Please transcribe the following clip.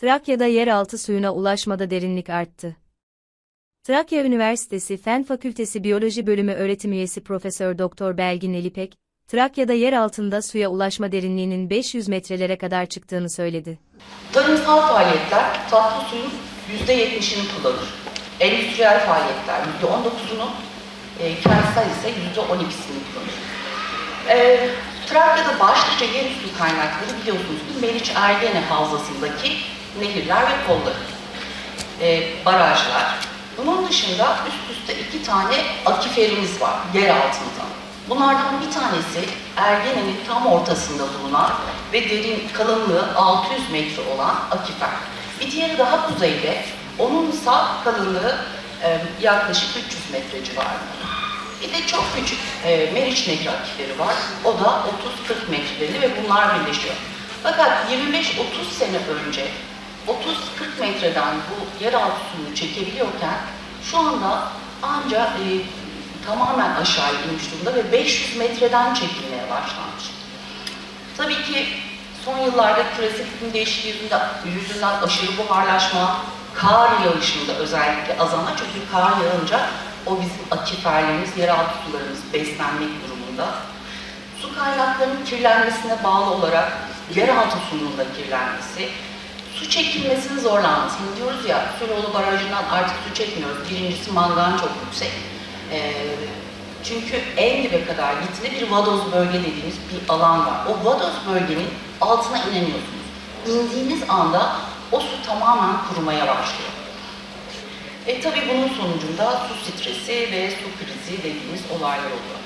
Trakya'da yeraltı suyuna ulaşmada derinlik arttı. Trakya Üniversitesi Fen Fakültesi Biyoloji Bölümü öğretim üyesi Profesör Doktor Belgin Elipek, Trakya'da yer altında suya ulaşma derinliğinin 500 metrelere kadar çıktığını söyledi. Tarımsal faaliyetler tatlı suyun %70'ini kullanır. Endüstriyel faaliyetler %19'unu, e, kentsel ise %12'sini kullanır. E, Trakya'da başlıca yerüstü kaynakları biliyorsunuz ki Meriç Ergene Havzası'ndaki nehirler ve kolları, e, barajlar. Bunun dışında üst üste iki tane akiferimiz var yer altında. Bunlardan bir tanesi Ergene'nin tam ortasında bulunan ve derin kalınlığı 600 metre olan akifer. Bir diğeri daha kuzeyde, onun ise kalınlığı e, yaklaşık 300 metre civarında. Bir de çok küçük e, Meriç Nehri akiferi var. O da 30-40 metreli ve bunlar birleşiyor. Fakat 25-30 sene önce 30-40 metreden bu yeraltı suyunu çekebiliyorken şu anda ancak e, tamamen aşağı inmiş durumda ve 500 metreden çekilmeye başlanmış. Tabii ki son yıllarda küresel iklim değişikliği yüzünden, aşırı buharlaşma, kar yağışında özellikle azalma çünkü kar yağınca o bizim akiferlerimiz, yeraltı sularımız beslenmek durumunda. Su kaynaklarının kirlenmesine bağlı olarak yeraltı suyunun da kirlenmesi, su çekilmesinin zorlanması. Şimdi diyoruz ya Süroğlu Barajı'ndan artık su çekmiyoruz. Birincisi mangan çok yüksek. Ee, çünkü en dibe kadar gittiğinde bir vadoz bölge dediğimiz bir alan var. O vadoz bölgenin altına inemiyorsunuz. İndiğiniz anda o su tamamen kurumaya başlıyor. E tabii bunun sonucunda su stresi ve su krizi dediğimiz olaylar oluyor.